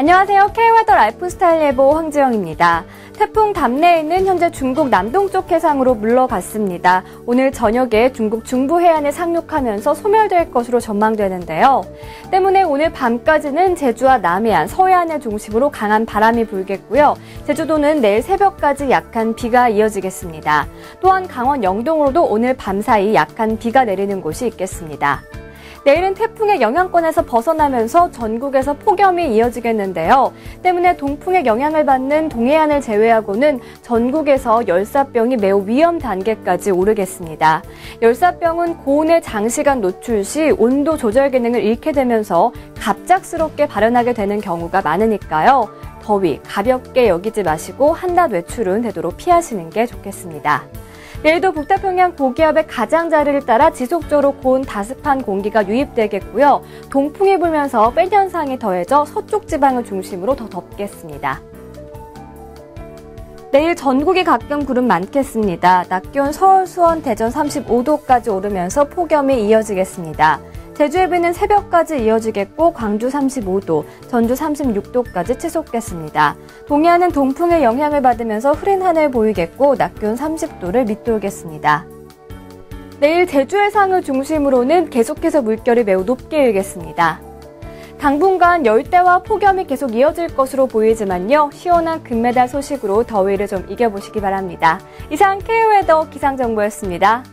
안녕하세요. K웨더 라이프스타일 예보 황지영입니다. 태풍 담내에는 현재 중국 남동쪽 해상으로 물러갔습니다. 오늘 저녁에 중국 중부 해안에 상륙하면서 소멸될 것으로 전망되는데요. 때문에 오늘 밤까지는 제주와 남해안, 서해안을 중심으로 강한 바람이 불겠고요. 제주도는 내일 새벽까지 약한 비가 이어지겠습니다. 또한 강원 영동으로도 오늘 밤사이 약한 비가 내리는 곳이 있겠습니다. 내일은 태풍의 영향권에서 벗어나면서 전국에서 폭염이 이어지겠는데요. 때문에 동풍의 영향을 받는 동해안을 제외하고는 전국에서 열사병이 매우 위험 단계까지 오르겠습니다. 열사병은 고온에 장시간 노출 시 온도 조절 기능을 잃게 되면서 갑작스럽게 발현하게 되는 경우가 많으니까요. 더위 가볍게 여기지 마시고 한낮 외출은 되도록 피하시는 게 좋겠습니다. 내일도 북태평양 고기압의 가장자리를 따라 지속적으로 고온 다습한 공기가 유입되겠고요. 동풍이 불면서 뺀 현상이 더해져 서쪽 지방을 중심으로 더 덥겠습니다. 내일 전국이 가끔 구름 많겠습니다. 낮 기온 서울, 수원, 대전 35도까지 오르면서 폭염이 이어지겠습니다. 제주의 비는 새벽까지 이어지겠고 광주 35도, 전주 36도까지 치솟겠습니다. 동해안은 동풍의 영향을 받으면서 흐린 하늘 보이겠고 낮 기온 30도를 밑돌겠습니다. 내일 제주 해상을 중심으로는 계속해서 물결이 매우 높게 일겠습니다. 당분간 열대와 폭염이 계속 이어질 것으로 보이지만요. 시원한 금메달 소식으로 더위를 좀 이겨보시기 바랍니다. 이상 K웨더 기상정보였습니다.